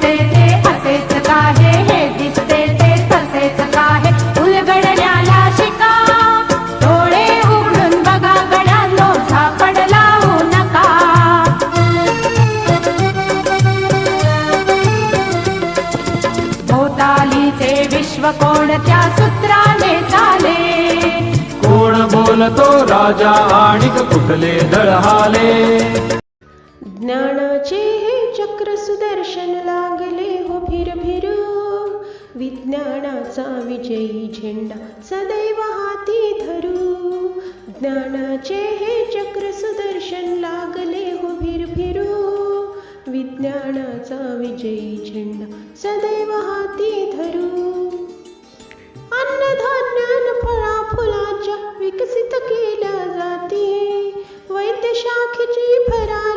दिसते ते काहे? हे दिसते तसेच काहे? उलगडण्याला शिका. डोळे बघा गडांनो लावू नका. भोतालीचे विश्व कोणत्या सूत्राने चाले? कोण बोलतो राजा आणि कुठले दळहाले? लागले विज्ञानाचा विजयी झेंडा सदैव हाती धरू. ज्ञानाचे हे चक्र सुदर्शन लागले हो फिर विज्ञानाचा विजयी झेंडा सदैव हाती धरू. अन्नधान्यान फळा फुलांच्या विकसित केल्या जाती. वैद्यशाखेची भरा